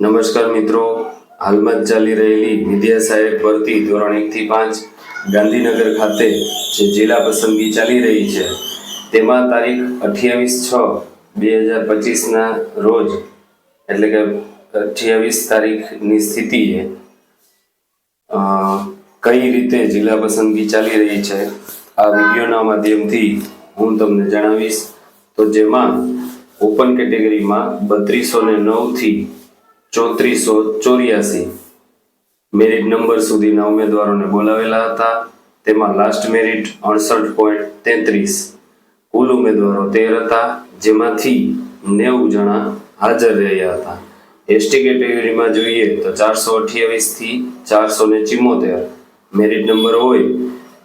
નમસ્કાર મિત્રો. હાલમાં જ ચાલી રહેલી વિદ્યા સહાયક ભરતી ધોરણ એકથી પાંચ ગાંધીનગર ખાતે જે જિલ્લા પસંદગી ચાલી રહી છે. તેમાં તારીખ અઠ્યાવીસ છ બે હજાર પચીસના રોજ, એટલે કે અઠ્યાવીસ તારીખની સ્થિતિએ કઈ રીતે જિલ્લા પસંદગી ચાલી રહી છે, આ વિડીયોના માધ્યમથી હું તમને જણાવીશ. તો જેમાં ઓપન કેટેગરીમાં બત્રીસો ને નવથી ચોત્રીસો ચોર્યાસી. મેરિટ નંબર સુધીના ઉમેદવારોને બોલાવેલા હતા. તેમાં લાસ્ટ મેરિટ અડસઠ પોઈન્ટ તેત્રીસ. કુલ ઉમેદવારો તેર હતા, જેમાંથી નેવું જણા હાજર રહ્યા હતા. એસટી કેટેગરીમાં જોઈએ તો ચારસો અઠ્યાવીસથી ચારસો ને ચિમોતેર મેરિટ નંબર હોય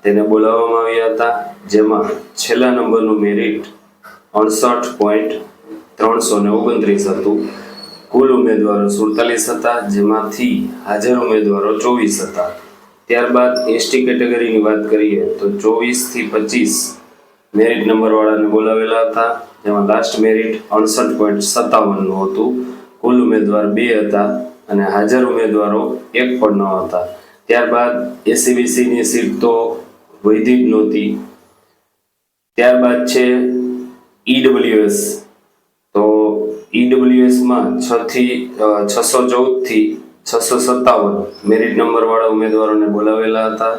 તેને બોલાવવામાં આવ્યા હતા, જેમાં છેલ્લા નંબરનું મેરિટ અડસઠ પોઈન્ટ ત્રણસો ને ઓગણત્રીસ હતું. કુલ ઉમેદવારો સુડતાલીસ હતા, જેમાંથી હાજર ઉમેદવારો ચોવીસ હતા. ત્યારબાદ એસટી કેટેગરીની વાત કરીએ તો ચોવીસથી પચીસ મેરિટ નંબરવાળાને બોલાવેલા હતા. જેમાં લાસ્ટ મેરિટ અડસઠ પોઈન્ટ સત્તાવનનું હતું. કુલ ઉમેદવાર બે હતા અને હાજર ઉમેદવારો એક પણ ન હતા. ત્યારબાદ એસીબીસીની સીટ તો વૈધિક નહોતી. ત્યારબાદ છે ઈડબ્લ્યુએસ તો ઈડબ્લ્યુએસમાં છ થી છસો ચૌદથી છસો સત્તાવન મેરિટ નંબરવાળા ઉમેદવારોને બોલાવેલા હતા.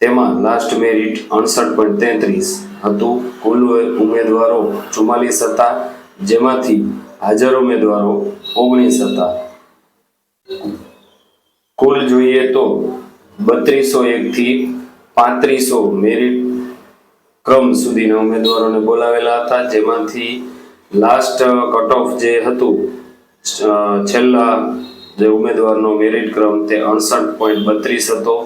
તેમાં લાસ્ટ મેરિટ અડસઠ પોઈન્ટ તેત્રીસ હતું. કુલ ઉમેદવારો ચુમ્માલીસ હતા, જેમાંથી હાજર ઉમેદવારો ઓગણીસ હતા. કુલ જોઈએ તો બત્રીસો એકથી પાંત્રીસો મેરિટ ક્રમ સુધીના ઉમેદવારોને બોલાવેલા હતા, જેમાંથી લાસ્ટ કટ ઓફ જે હતું છેલ્લા જે ઉમેદવારનો મેરિટ ક્રમ તે અડસઠ પોઈન્ટ બત્રીસ હતો.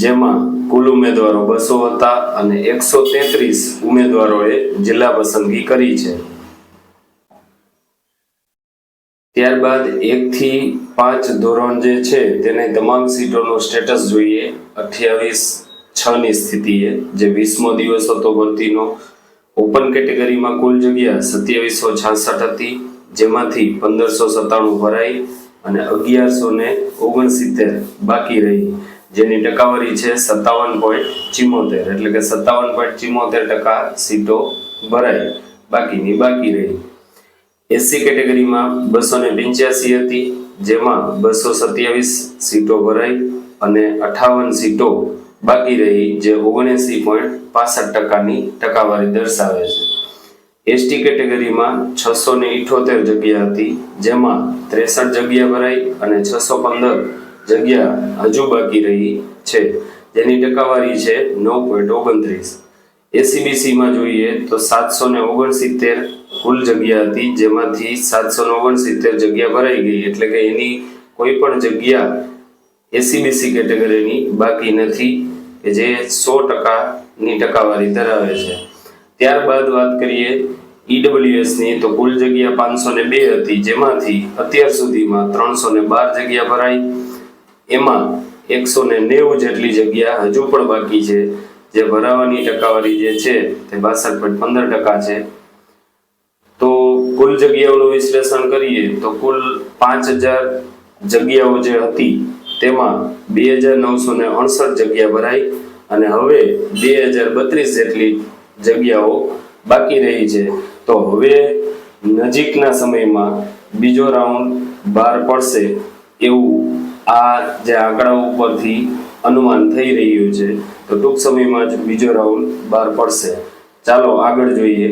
જેમાં કુલ ઉમેદવારો બસો હતા અને એકસો તેત્રીસ ઉમેદવારોએ જિલ્લા પસંદગી કરી છે. ત્યારબાદ એકથી પાંચ ધોરણ જે છે તેને તમામ સીટોનો સ્ટેટસ જોઈએ. અઠ્યાવીસ, છ ની સ્થિતિએ જે વીસમો દિવસ હતો ભરતીનો ઓપન કેટેગરીમાં કુલ જગ્યા સત્યાવીસો છાસઠ હતી, જેમાંથી પંદરસો સત્તાણું ભરાઈ અને અગિયારસો ને ઓગણસિત્તેર બાકી રહી. જેની ટકાવારી છે સત્તાવન પોઈન્ટ ચિમોતેર, એટલે કે સત્તાવન પોઈન્ટ ચિમોતેર ટકા સીટો ભરાઈ. બાકીની બાકી રહી. એસસી કેટેગરીમાં બસો ને પંચ્યાસી હતી, જેમાં બસો સત્યાવીસ સીટો ભરાઈ અને અઠાવન સીટો બાકી રહી જે ઓગણએંસી પોઈન્ટ પાસઠ ટકાની ટકાવારી દર્શાવે છે. એસટી કેટેગરીમાં છસો ને ઇઠોતેર જગ્યા હતી, જેમાં ત્રેસઠ જગ્યા ભરાઈ અને છસો પંદર જગ્યા હજુ બાકી રહી છે. જેની ટકાવારી છે નવ પોઈન્ટ ઓગણત્રીસ. એસીબીસીમાં જોઈએ તો સાતસો ને ઓગણસિત્તેર કુલ જગ્યા હતી, જેમાંથી સાતસો ને ઓગણસિત્તેર જગ્યા ભરાઈ ગઈ, એટલે કે એની કોઈ પણ જગ્યા એસીબીસી કેટેગરીની બાકી નથી. કે જે સો ટકાની ટકાવારી ધરાવે છે. ત્યારબાદ વાત કરીએ ઈડબ્લ્યુએસની તો કુલ જગ્યા પાંચસો ને બે હતી, જેમાંથી અત્યાર સુધીમાં ત્રણસો ને બાર જગ્યા ભરાઈ. એમાં એકસો ને નેવું જેટલી જગ્યા હજુ પણ બાકી છે. જે ભરાવાની ટકાવારી જે છે તે બાસઠ પોઈન્ટ પંદર ટકા છે. તો કુલ જગ્યાઓનું વિશ્લેષણ કરીએ, તો કુલ પાંચ હજાર જગ્યાઓ જે હતી તેમાં બે હજાર નવસો ને અડસઠ જગ્યા ભરાઈ અને હવે બે હજાર બત્રીસ જેટલી જગ્યાઓ બાકી રહી છે. તો હવે નજીકના સમયમાં બીજો રાઉન્ડ બહાર પડશે એવું આ જે આંકડા ઉપરથી અનુમાન થઈ રહ્યું છે. તો ટૂંક સમયમાં જ બીજો રાઉન્ડ બહાર પડશે. ચાલો આગળ જોઈએ.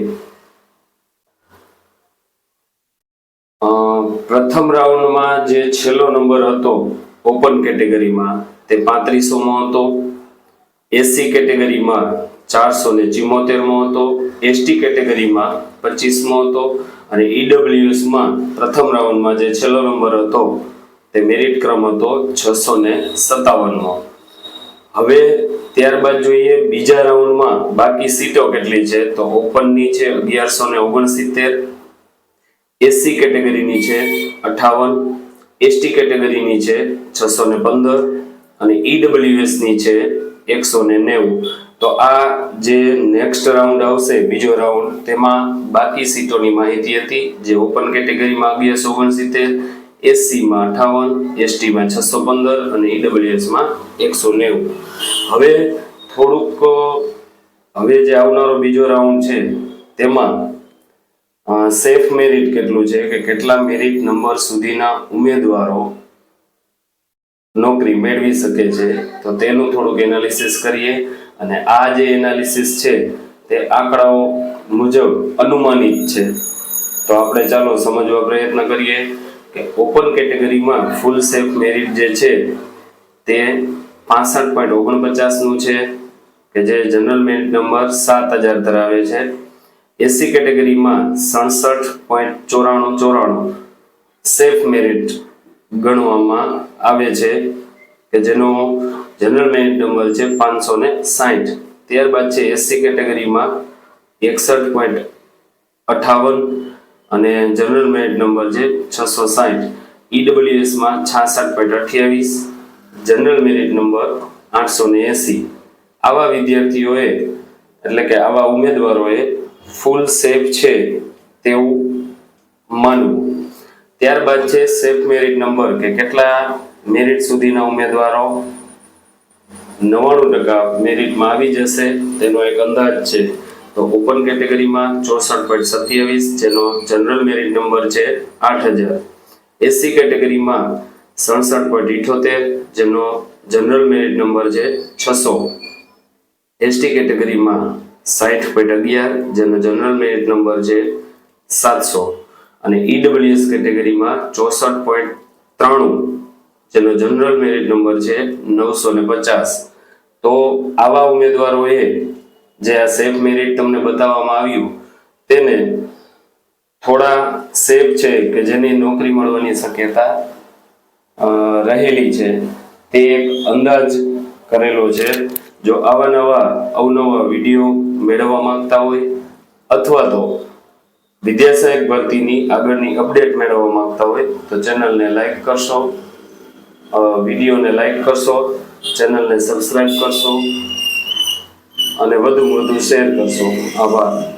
પ્રથમ રાઉન્ડમાં જે છેલ્લો નંબર હતો ઓપન કેટેગરીમાં તે પાંત્રીસોમાં હતો, એસસી કેટેગરીમાં ચારસો ને ચિમોતેરમો હતો, એસટી કેટેગરીમાં પચીસમો હતો અને ઈડબ્લ્યુએસમાં પ્રથમ રાઉન્ડમાં જે છેલ્લો નંબર હતો તે મેરિટ ક્રમ હતો છસો ને સત્તાવનમો. હવે ત્યારબાદ જોઈએ બીજા રાઉન્ડમાં બાકી સીટો કેટલી છે, તો ઓપનની છે અગિયારસો ને ઓગણસિત્તેર, એસસી કેટેગરીની છે અઠાવન, એસટી કેટેગરીની છે છસો ને પંદર અને ઈડબ્લ્યુએસની છે એકસો ને નેવું. તો આ જે નેક્સ્ટ રાઉન્ડ આવશે, બીજો રાઉન્ડ તેમાં બાકી સીટોની માહિતી હતી, જે ઓપન કેટેગરીમાં અગિયારસો ઓગણસિત્તેર એસસીમાં અઠાવન એસટીમાં છસો પંદર અને ઈડબ્લ્યુએસમાં એકસો નેવું. હવે થોડુંક, હવે જે આવનારો બીજો રાઉન્ડ છે, તેમાં સેફ મેરિટ કેટલું છે? કે કેટલા મેરિટ નંબર સુધીના ઉમેદવારો નોકરી મેળવી શકે છે. તો તેનું થોડુંક એનાલિસિસ કરીએ અને આ જે એનાલિસિસ છે, તે આંકડાઓ મુજબ અનુમાનિત છે. તો આપણે ચાલો સમજવા પ્રયત્ન કરીએ કે ઓપન કેટેગરીમાં ફૂલ સેફ મેરિટ જે છે, તે પાસઠ પોઈન્ટ ઓગણપચાસનું છે, કે જે જનરલ મેરિટ નંબર સાત હજાર ધરાવે છે. એસી કેટેગરીમાં સડસઠ પોઈન્ટ ચોરાણું ચોરાણું સેફ મેરિટ ગણવામાં આવે છે કે જેનો જનરલ મેરિટ નંબર છે પાંચસો ને સાહીઠ. ત્યારબાદ છે એસસી કેટેગરીમાં એકસઠ પોઈન્ટ અઠાવન અને જનરલ મેરિટ નંબર છે છસો સાહીઠ. ઈડબ્લ્યુએસમાં છાસઠ પોઈન્ટ અઠ્યાવીસ જનરલ મેરિટ નંબર આઠસો ને એંસી. આવા વિદ્યાર્થીઓએ, એટલે કે આવા ઉમેદવારોએ ફૂલ સેફ છે તેવું માનવું. ત્યારબાદ છે સેફ મેરિટ નંબર, કે કેટલા મેરિટ સુધીના ઉમેદવારો? નવ્વાણું ટકા મેરિટમાં આવી જશે. તેનો એક અંદાજ છે. તો ઓપન કેટેગરીમાં ચોસઠ પોઈન્ટ સત્યાવીસ, જેનો જનરલ મેરિટ નંબર છે આઠ હજાર. એસસી કેટેગરીમાં સડસઠ પોઈન્ટ ઇઠોતેર, જેનો જનરલ મેરિટ નંબર છે છસો. એસટી કેટેગરીમાં સાઠ પોઈન્ટ અગિયાર, જેનો જનરલ મેરિટ નંબર છે સાતસો. અને ઈડબ્લ્યુએસ કેટેગરીમાં ચોસઠ પોઈન્ટ ત્રાણું, જેનો જનરલ મેરિટ નંબર છે નવસો ને પચાસ. તો આવા ઉમેદવારોએ જે આ સેફ મેરિટ તમને બતાવવામાં આવ્યું, તેને થોડા સેફ છે કે જેની નોકરી મળવાની શક્યતા રહેલી છે. તે એક અંદાજ કરેલો છે. જો આવા નવા, અવનવા વીડિયો મેળવવા માંગતા હોય અથવા તો વિદ્યાસહાયક ભરતીની આગળની અપડેટ મેળવવા માંગતા હોય તો ચેનલને લાઈક કરશો વિડીયોને લાઈક કરશો, ચેનલને સબસ્ક્રાઈબ કરશો અને વધુ વધુ શેર કરશો. આભાર.